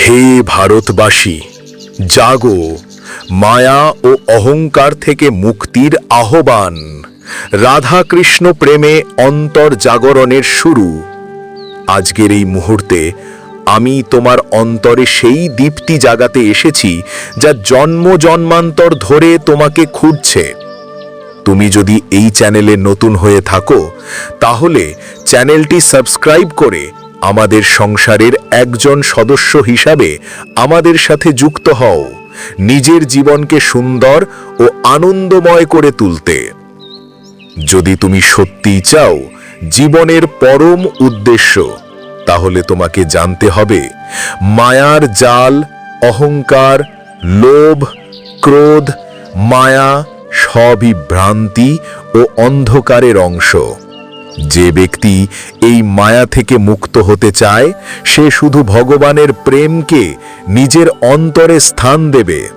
হে ভারতবাসী, জাগো, মায়া ও অহংকার থেকে মুক্তির আহ্বান। রাধা কৃষ্ণ প্রেমে অন্তর জাগরণের শুরু। আজকের এই মুহূর্তে আমি তোমার অন্তরে সেই দীপ্তি জাগাতে এসেছি, যা জন্ম জন্মান্তর ধরে তোমাকে খুঁজছে। তুমি যদি এই চ্যানেলে নতুন হয়ে থাকো, তাহলে চ্যানেলটি সাবস্ক্রাইব করে আমাদের সংসারের একজন সদস্য হিসাবে আমাদের সাথে যুক্ত হও। নিজের জীবনকে সুন্দর ও আনন্দময় করে তুলতে। যদি তুমি সত্যিই চাও জীবনের পরম উদ্দেশ্য, তাহলে তোমাকে জানতে হবে, মায়ার জাল, অহংকার, লোভ, ক্রোধ, মায়া সবই ভ্রান্তি ও অন্ধকারের অংশ। যে ব্যক্তি এই মায়া থেকে মুক্ত হতে চায়, সে শুধু ভগবানের প্রেমকে নিজের অন্তরে স্থান দেবে।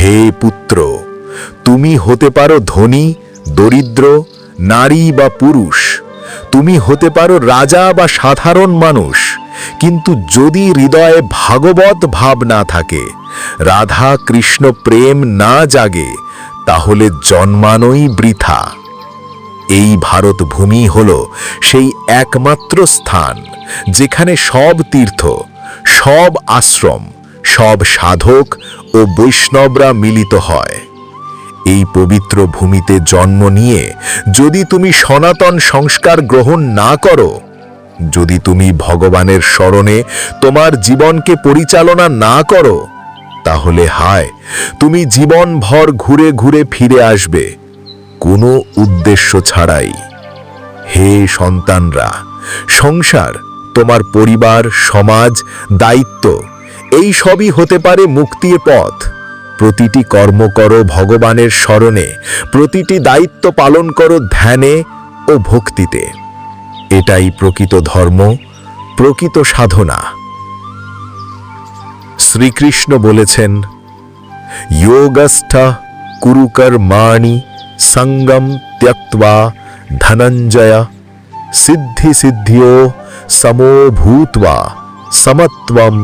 হে পুত্র, তুমি হতে পারো ধনী, দরিদ্র, নারী বা পুরুষ। তুমি হতে পারো রাজা বা সাধারণ মানুষ। কিন্তু যদি হৃদয়ে ভাগবত ভাব না থাকে, রাধা কৃষ্ণ প্রেম না জাগে, তাহলে জন্মানোই বৃথা। এই ভারত ভূমি হল সেই একমাত্র স্থান যেখানে সব তীর্থ, সব আশ্রম, সব সাধক ও বৈষ্ণবরা মিলিত হয়। এই পবিত্র ভূমিতে জন্ম নিয়ে যদি তুমি সনাতন সংস্কার গ্রহণ না করো, যদি তুমি ভগবানের স্মরণে তোমার জীবনকে পরিচালনা না করো, তাহলে হায়, তুমি জীবনভর ঘুরে ঘুরে ফিরে আসবে। কোনো উদ্দেশ্য ছাড়াই। হে সন্তানরা, সংসার, তোমার পরিবার, সমাজ, দায়িত্ব, এই সবই হতে পারে মুক্তির পথ। প্রতিটি কর্ম করো ভগবানের স্মরণে, প্রতিটি দায়িত্ব পালন করো ধ্যানে ও ভক্তিতে। এটাই প্রকৃত ধর্ম, প্রকৃত সাধনা। শ্রীকৃষ্ণ বলেছেন, যোগস্থ কুরুকর্মাণি সঙ্গম ত্যক্ত্বা ধনঞ্জয় সিদ্ধি সিদ্ধিও সমো ভূত্বা সমত্বম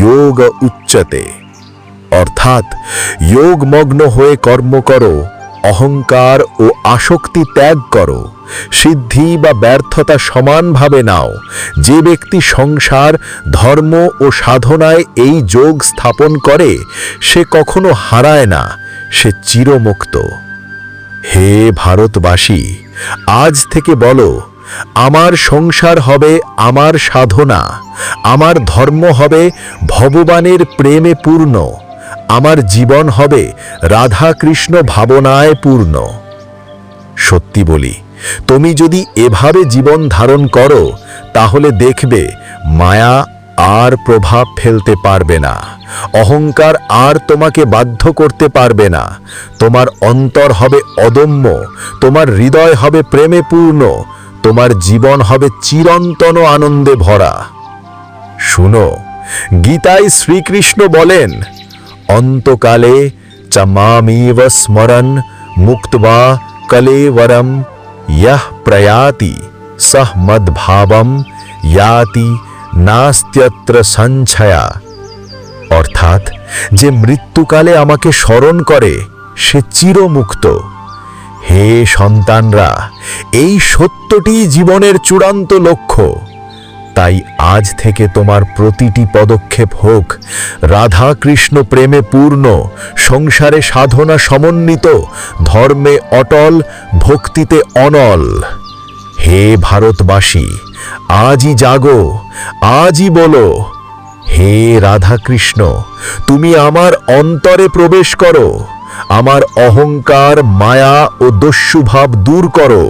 যোগ উচ্চতে অর্থাৎ যোগমগ্ন হয়ে কর্ম করো অহংকার ও আসক্তি ত্যাগ করো সিদ্ধি বা ব্যর্থতা সমানভাবে নাও, যে ব্যক্তি সংসার, ধর্ম ও সাধনায় এই যোগ স্থাপন করে, সে কখনো হারায় না, সে চিরমুক্ত। হে ভারতবাসী, আজ থেকে বলো, আমার সংসার হবে আমার সাধনা, আমার ধর্ম হবে ভগবানের প্রেমে পূর্ণ, আমার জীবন হবে রাধা কৃষ্ণ ভাবনায় পূর্ণ। সত্যি বলি, তুমি যদি এভাবে জীবন ধারণ করো, তাহলে দেখবে মায়া আর প্রভাব ফেলতে পারবে না। অহংকার আর তোমাকে বাধ্য করতে পারবে না। তোমার অন্তর হবে অদম্য, তোমার হৃদয় হবে প্রেমে পূর্ণ তোমার জীবন হবে চিরন্তন আনন্দে ভরা। শুনো, গীতায় শ্রীকৃষ্ণ বলেন, অন্তকালে চ মামিব স্মরণ মুক্তবা কলেবরম यः প্রয়াতি সহ মদ্ভাবম, ইয়াতি নাস্ত্যত্র সঞ্ছয়া। অর্থাৎ, যে মৃত্যুকালে আমাকে স্মরণ করে, সে চিরমুক্ত। হে সন্তানরা, এই সত্যটি জীবনের চূড়ান্ত লক্ষ্য। তাই আজ থেকে তোমার প্রতিটি পদক্ষেপ হোক রাধা কৃষ্ণ প্রেমে পূর্ণ, সংসারে সাধনা সমন্বিত, ধর্মে অটল, ভক্তিতে অনল। হে ভারতবাসী আজই জাগো, আজই বলো, হে রাধা কৃষ্ণ তুমি আমার অন্তরে প্রবেশ করো, আমার অহংকার, মায়া ও দস্যুভাব দূর করো,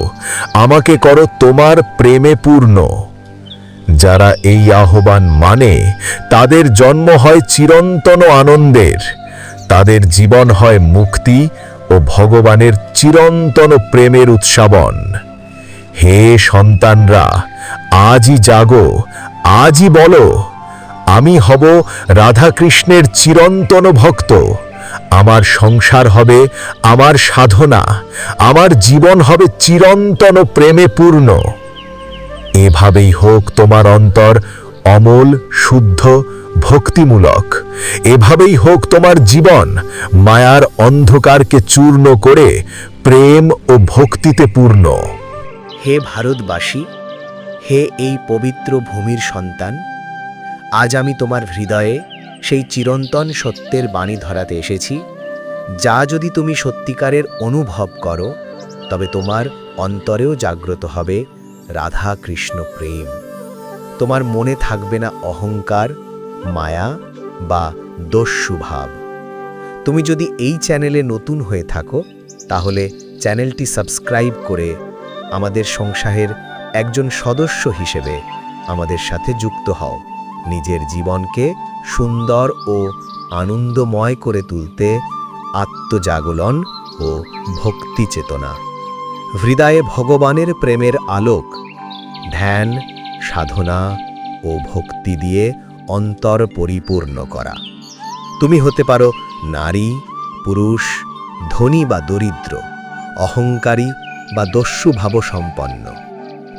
আমাকে করো তোমার প্রেমে পূর্ণ। যারা এই আহ্বান মানে তাদের জন্ম হয় চিরন্তন আনন্দের, তাদের জীবন হয় মুক্তি ও ভগবানের চিরন্তন প্রেমের উৎসাবন। হে সন্তানরা, আজই জাগো, আজই বলো, আমি হব রাধাকৃষ্ণের চিরন্তন ভক্ত। আমার সংসার হবে আমার সাধনা, আমার জীবন হবে চিরন্তন প্রেমে পূর্ণ। এভাবেই হোক তোমার অন্তর অমল, শুদ্ধ, ভক্তিমূলক। এভাবেই হোক তোমার জীবন মায়ার অন্ধকারকে চূর্ণ করে প্রেম ও ভক্তিতে পূর্ণ। হে ভারতবাসী, হে এই পবিত্র ভূমির সন্তান, আজ আমি তোমার হৃদয়ে সেই চিরন্তন সত্যের বাণী ধরাতে এসেছি, যা যদি তুমি সত্যিকারের অনুভব করো, তবে তোমার অন্তরেও জাগ্রত হবে রাধা কৃষ্ণ প্রেম। তোমার মনে থাকবে না অহংকার, মায়া বা দস্যুভাব। তুমি যদি এই চ্যানেলে নতুন হয়ে থাকো, তাহলে চ্যানেলটি সাবস্ক্রাইব করে আমাদের সংসারের একজন সদস্য হিসেবে আমাদের সাথে যুক্ত হও। নিজের জীবনকে সুন্দর ও আনন্দময় করে তুলতে আত্মজাগলন ও ভক্তি চেতনা। হৃদয়ে ভগবানের প্রেমের আলোক, ধ্যান, সাধনা ও ভক্তি দিয়ে অন্তর পরিপূর্ণ করা। তুমি হতে পারো নারী, পুরুষ, ধনী বা দরিদ্র, অহংকারী বা দস্যুভাব সম্পন্ন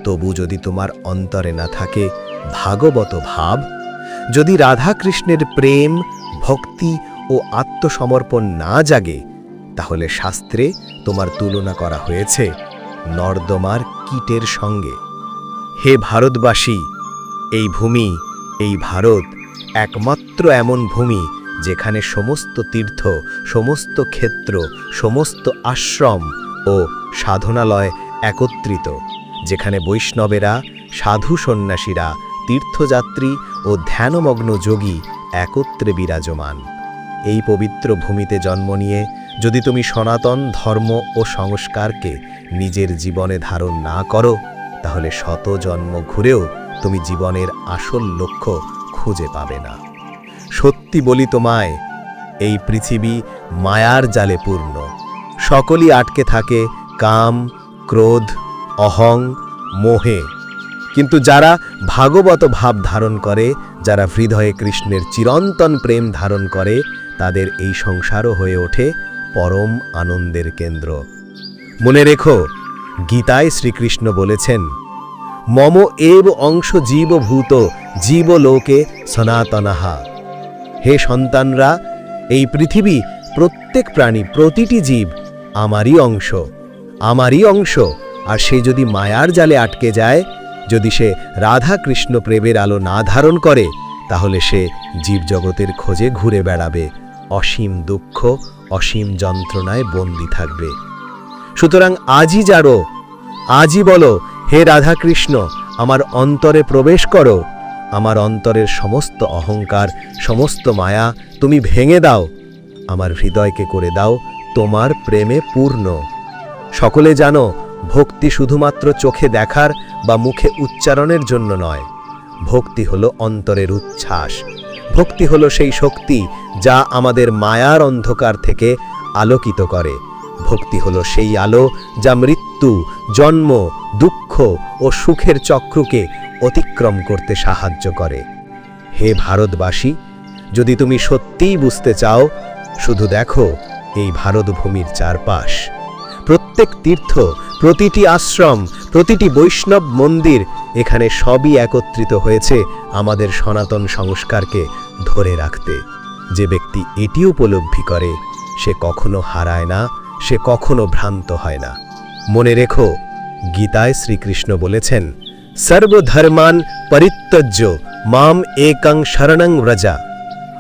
তবু যদি তোমার অন্তরে না থাকে ভাগবত ভাব, যদি রাধাকৃষ্ণের প্রেম, ভক্তি ও আত্মসমর্পণ না জাগে, তাহলে শাস্ত্রে তোমার তুলনা করা হয়েছে নর্দমার কীটের সঙ্গে। হে ভারতবাসী, এই ভূমি, এই ভারত একমাত্র এমন ভূমি যেখানে সমস্ত তীর্থ, সমস্ত ক্ষেত্র, সমস্ত আশ্রম ও সাধনালয় একত্রিত, যেখানে বৈষ্ণবেরা, সাধু সন্ন্যাসীরা, তীর্থযাত্রী ও ধ্যানমগ্ন যোগী একত্রে বিরাজমান। এই পবিত্র ভূমিতে জন্ম নিয়ে যদি তুমি সনাতন ধর্ম ও সংস্কারকে নিজের জীবনে ধারণ না করো, তাহলে শত জন্ম ঘুরেও তুমি জীবনের আসল লক্ষ্য খুঁজে পাবে না। সত্যি বলি তোমায়, এই পৃথিবী মায়ার জালে পূর্ণ। সকলই আটকে থাকে কাম, ক্রোধ, অহং, মোহে। কিন্তু যারা ভাগবত ভাব ধারণ করে, যারা হৃদয়ে কৃষ্ণের চিরন্তন প্রেম ধারণ করে, তাদের এই সংসারও হয়ে ওঠে পরম আনন্দের কেন্দ্র। মনে রেখো, গীতায় শ্রীকৃষ্ণ বলেছেন, মম এব অংশ জীবভূত, জীবলোকে সনাতনাহা হে সন্তানরা, এই পৃথিবী প্রত্যেক প্রাণী প্রতিটি জীব আমারই অংশ আমারই অংশ। আর সে যদি মায়ার জালে আটকে যায়, যদি সে রাধা কৃষ্ণ প্রেমের আলো না ধারণ করে, তাহলে সে জীবজগতের খোঁজে ঘুরে বেড়াবে, অসীম দুঃখ, অসীম যন্ত্রণায় বন্দী থাকবে। সুতরাং আজই জাড়ো, আজই বলো, হে রাধাকৃষ্ণ, আমার অন্তরে প্রবেশ করো। আমার অন্তরের সমস্ত অহংকার, সমস্ত মায়া তুমি ভেঙে দাও। আমার হৃদয়কে করে দাও তোমার প্রেমে পূর্ণ। সকলে জানো, ভক্তি শুধুমাত্র চোখে দেখার বা মুখে উচ্চারণের জন্য নয়। ভক্তি হলো অন্তরের উচ্ছ্বাস। ভক্তি হলো সেই শক্তি যা আমাদের মায়ার অন্ধকার থেকে আলোকিত করে। ভক্তি হলো সেই আলো যা মৃত্যু, জন্ম, দুঃখ ও সুখের চক্রকে অতিক্রম করতে সাহায্য করে। হে ভারতবাসী, যদি তুমি সত্যিই বুঝতে চাও, শুধু দেখো এই ভারতভূমির চারপাশ। প্রত্যেক তীর্থ, প্রতিটি আশ্রম, প্রতিটি বৈষ্ণব মন্দির এখানে সবই একত্রিত হয়েছে আমাদের সনাতন সংস্কারকে ধরে রাখতে। যে ব্যক্তি এটি উপলব্ধি করে, সে কখনো হারায় না, সে কখনো ভ্রান্ত হয় না। মনে রেখো, গীতায় শ্রীকৃষ্ণ বলেছেন, সর্বধর্মান পরিত্যজ্য, মাম একং শরণং ব্রজা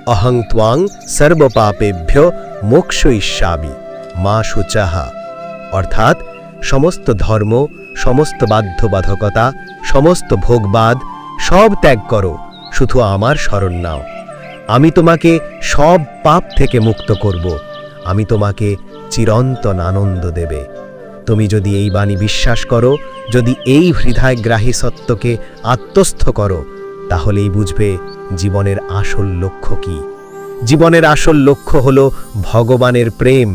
অহং ত্বাং সর্বপাপেভ্য মোক্ষ ইস্যামি মা সুচাহা। অর্থাৎ সমস্ত ধর্ম, সমস্ত বাধ্যবাধকতা, সমস্ত ভোগবাদ সব ত্যাগ করো, শুধু আমার শরণ নাও। আমি তোমাকে সব পাপ থেকে মুক্ত করব, আমি তোমাকে চিরন্তন আনন্দ দেবে। তুমি যদি এই বাণী বিশ্বাস করো, যদি এই হৃদয় গ্রাহী সত্যকে আত্মস্থ করো, তাহলেই বুঝবে জীবনের আসল লক্ষ্য কি। জীবনের আসল লক্ষ্য হল ভগবানের প্রেম,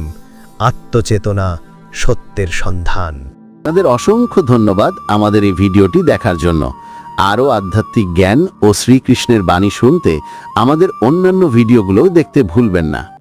আত্মচেতনা, সত্যের সন্ধান। আপনাদের অসংখ্য ধন্যবাদ আমাদের এই ভিডিওটি দেখার জন্য। আরও আধ্যাত্মিক জ্ঞান ও শ্রীকৃষ্ণের বাণী শুনতে আমাদের অন্যান্য ভিডিওগুলোও দেখতে ভুলবেন না।